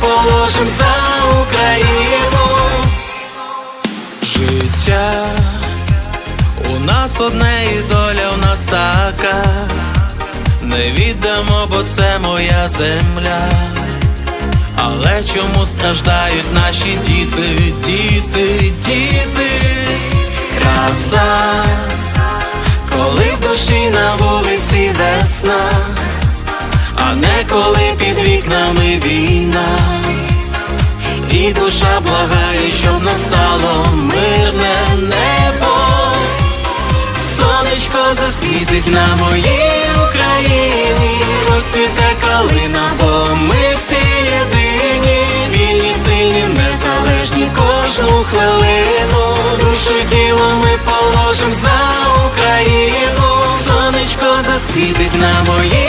положим за Україну. Життя у нас одне і доля у нас така. Не віддамо, бо це моя земля. Але чому страждають наші діти, діти, діти? Краса, коли в душі на вулиці весна, а не коли під вікнами війна. І душа благає, щоб настало мирне небо. Сонечко засвітить на моїй Україні, розцвіте калина, бо ми всі єдині, вільні, сильні, незалежні кожну хвилину. Душу тіло ми положим за Україну. Сонечко засвітить на моїй